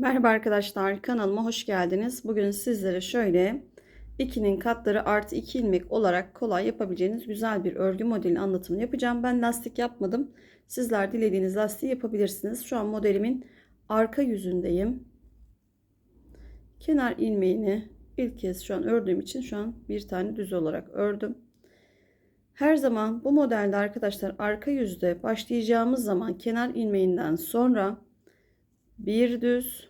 Merhaba arkadaşlar kanalıma hoş geldiniz. Bugün sizlere şöyle 2'nin katları artı 2 ilmek olarak kolay yapabileceğiniz güzel bir örgü modeli anlatımını yapacağım. Ben lastik yapmadım. Sizler dilediğiniz lastiği yapabilirsiniz. Şu an modelimin arka yüzündeyim. Kenar ilmeğini ilk kez şu an ördüğüm için şu an bir tane düz olarak ördüm. Her zaman bu modelde arkadaşlar arka yüzde başlayacağımız zaman kenar ilmeğinden sonra bir düz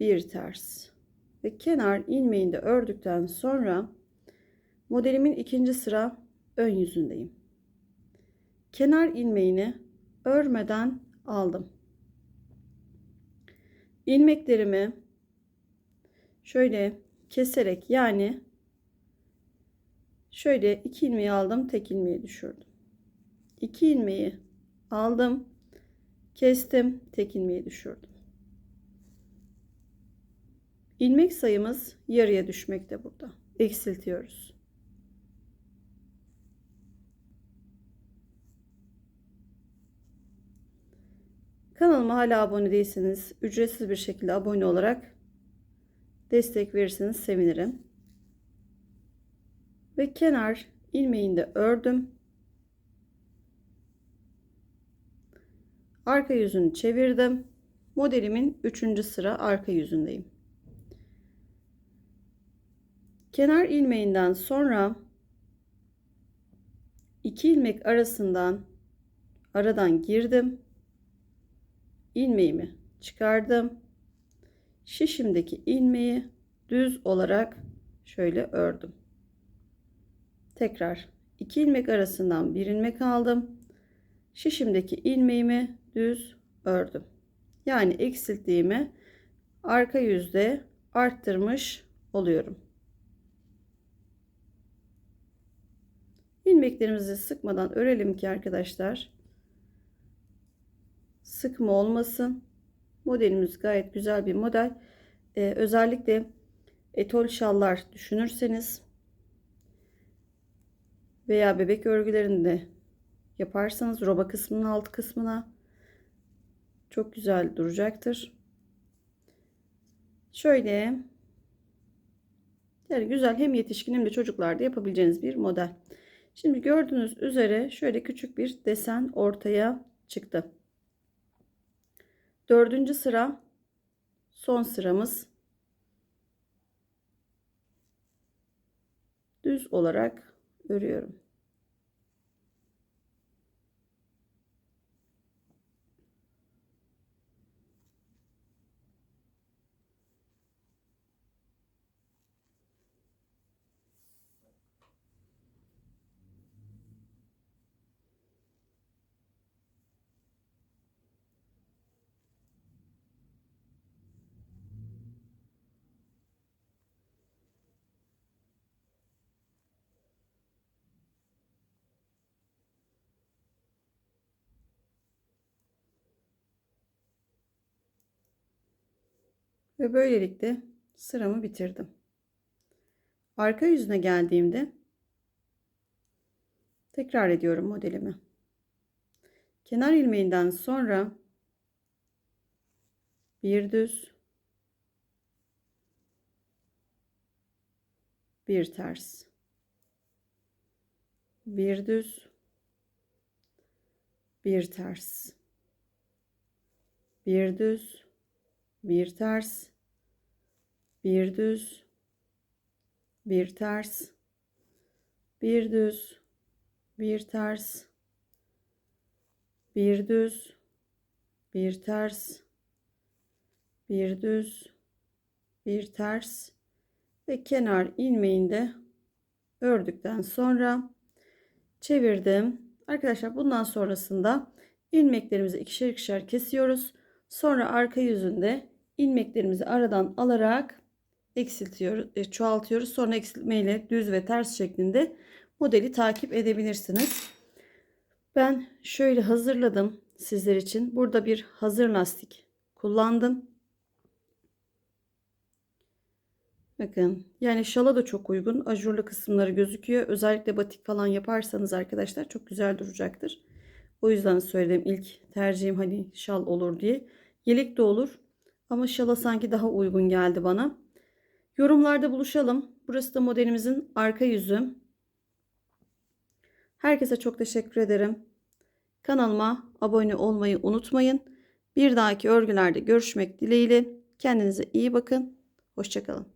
bir ters ve kenar ilmeğini de ördükten sonra modelimin ikinci sıra ön yüzündeyim. Kenar ilmeğini örmeden aldım. İlmeklerimi şöyle keserek yani şöyle iki ilmeği aldım tek ilmeği düşürdüm. İki ilmeği aldım kestim tek ilmeği düşürdüm. İlmek sayımız yarıya düşmekte burada. Eksiltiyoruz. Kanalıma hala abone değilseniz ücretsiz bir şekilde abone olarak destek verirseniz sevinirim. Ve kenar ilmeğini de ördüm. Arka yüzünü çevirdim. Modelimin 3. sıra arka yüzündeyim. Kenar ilmeğinden sonra iki ilmek arasından aradan girdim. ilmeğimi çıkardım. Şişimdeki ilmeği düz olarak şöyle ördüm. Tekrar iki ilmek arasından bir ilmek aldım. Şişimdeki ilmeğimi düz ördüm. Yani eksilttiğimi arka yüzde arttırmış oluyorum. İlmeklerimizi sıkmadan örelim ki arkadaşlar. Sıkma olmasın. Modelimiz gayet güzel bir model. Ee, özellikle etol şallar düşünürseniz veya bebek örgülerinde yaparsanız roba kısmının alt kısmına çok güzel duracaktır. Şöyle yani güzel hem yetişkin hem de çocuklarda yapabileceğiniz bir model Şimdi gördüğünüz üzere şöyle küçük bir desen ortaya çıktı. Dördüncü sıra son sıramız düz olarak örüyorum. Ve böylelikle sıramı bitirdim. Arka yüzüne geldiğimde tekrar ediyorum modelimi. Kenar ilmeğinden sonra bir düz bir ters bir düz bir ters bir düz bir ters, bir düz, bir ters, bir düz, bir ters, bir düz, bir ters, bir düz, bir ters ve kenar ilmeğinde ördükten sonra çevirdim. Arkadaşlar bundan sonrasında ilmeklerimizi ikişer ikişer kesiyoruz. Sonra arka yüzünde ilmeklerimizi aradan alarak eksiltiyoruz, e, çoğaltıyoruz. Sonra eksiltmeyle düz ve ters şeklinde modeli takip edebilirsiniz. Ben şöyle hazırladım sizler için. Burada bir hazır lastik kullandım. Bakın yani şala da çok uygun. Ajurlu kısımları gözüküyor. Özellikle batik falan yaparsanız arkadaşlar çok güzel duracaktır. O yüzden söyledim ilk tercihim hani şal olur diye. Yelek de olur. Ama şala sanki daha uygun geldi bana. Yorumlarda buluşalım. Burası da modelimizin arka yüzü. Herkese çok teşekkür ederim. Kanalıma abone olmayı unutmayın. Bir dahaki örgülerde görüşmek dileğiyle. Kendinize iyi bakın. Hoşçakalın.